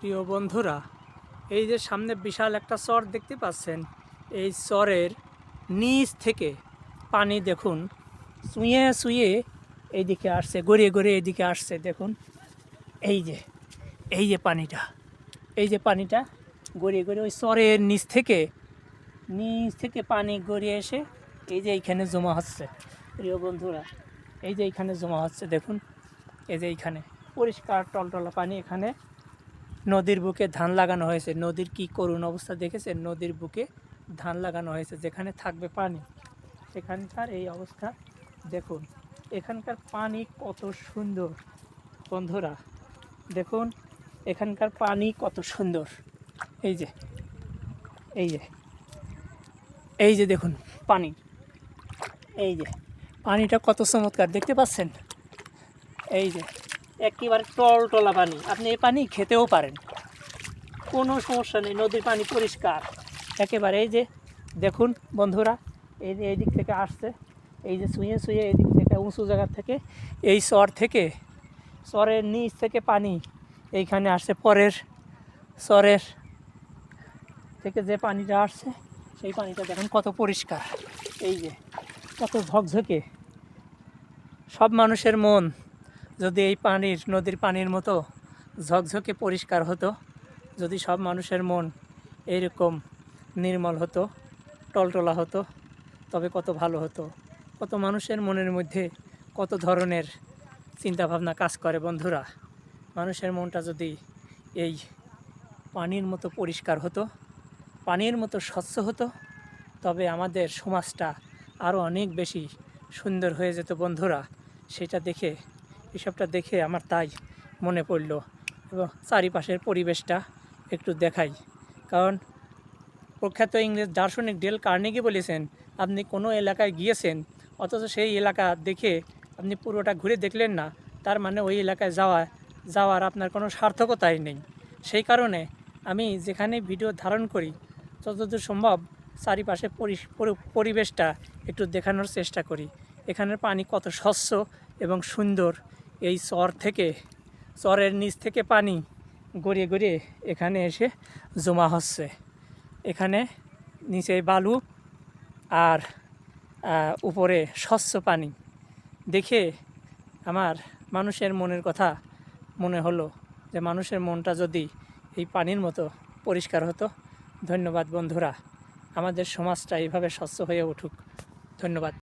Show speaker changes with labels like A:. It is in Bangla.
A: প্রিয় বন্ধুরা, এই যে সামনে বিশাল একটা চর দেখতে পাচ্ছেন। এই চরের নিচ থেকে পানি দেখুন, শুয়ে শুয়ে এইদিকে আসছে, গড়িয়ে গড়িয়ে এইদিকে আসছে, দেখুন। এই যে এই যে পানিটা, এই যে পানিটা গড়িয়ে গড়িয়ে ওই চরের নিচ থেকে নিচ থেকে পানি গড়িয়ে এসে এই যে এইখানে জমা হচ্ছে। প্রিয় বন্ধুরা, এই যে এইখানে জমা হচ্ছে, দেখুন। এই যে এইখানে পরিষ্কার টলটলা পানি এখানে নদীর বুকে ধান লাগানো হয়েছে। নদীর কি করুণ অবস্থা দেখেছেন? নদীর বুকে ধান লাগানো হয়েছে, যেখানে থাকবে পানি। সেখানকার এই অবস্থা দেখুন। এখানকার পানি কত সুন্দর, বন্ধুরা। দেখুন, এখানকার পানি কত সুন্দর। এই যে এই যে এই যে দেখুন, পানি। এই যে, পানিটা কত চমৎকার, দেখতে পাচ্ছেন? এই যে একেবারে টলটলা পানি। আপনি এই পানি খেতেও পারেন। কোনো সমস্যা নেই, নদীর পানি পরিষ্কার। একেবারে এই যে, দেখুন বন্ধুরা, এই যে এই দিক থেকে আসছে, এই যে শুয়ে শুয়ে দিক থেকে, উঁচু জায়গা থেকে, এই চর থেকে চরের নিচ থেকে পানি এইখানে আসছে, পরের চরের থেকে যে পানিটা আসছে, সেই পানিটা দেখুন কত পরিষ্কার। এই যে, কত ঝকঝকে। সব মানুষের মন যদি এই পানির, নদীর পানির মতো ঝকঝকে পরিষ্কার হতো, যদি সব মানুষের মন এইরকম নির্মল হতো, টলটলা হতো, তবে কত ভালো হতো। কত মানুষের মনের মধ্যে কত ধরনের চিন্তাভাবনা কাজ করে বন্ধুরা। মানুষের মনটা যদি এই পানির মতো পরিষ্কার হতো, পানির মতো স্বচ্ছ হতো, তবে আমাদের সমাজটা আরও অনেক বেশি সুন্দর হয়ে যেত বন্ধুরা। সেটা দেখে এসবটা দেখে আমার তাই মনে পড়ল এবং চারিপাশের পরিবেশটা একটু দেখাই। কারণ প্রখ্যাত ইংরেজ দার্শনিক ডেল কার্নেগি বলেছেন, আপনি কোনো এলাকায় গিয়েছেন, অথচ সেই এলাকা দেখে আপনি পুরোটা ঘুরে দেখলেন না। তার মানে ওই এলাকায় যাওয়া, যাওয়ার আপনার কোনো সার্থকতাই নেই। সেই কারণে আমি যেখানে ভিডিও ধারণ করি, যতদূর সম্ভব চারিপাশে পরি- পরি- পরিবেশটা একটু দেখানোর চেষ্টা করি। এখানের পানি কত স্বচ্ছ এবং সুন্দর এই চর থেকে চরের নিচ থেকে পানি গড়িয়ে গড়িয়ে এখানে এসে জমা হচ্ছে। এখানে নিচে বালু আর উপরে স্বচ্ছ পানি। দেখে আমার মানুষের মনের কথা মনে হলো যে মানুষের মনটা যদি এই পানির মতো পরিষ্কার হতো, ধন্যবাদ বন্ধুরা। আমাদের সমাজটা এইভাবে স্বচ্ছ হয়ে উঠুক। ধন্যবাদ।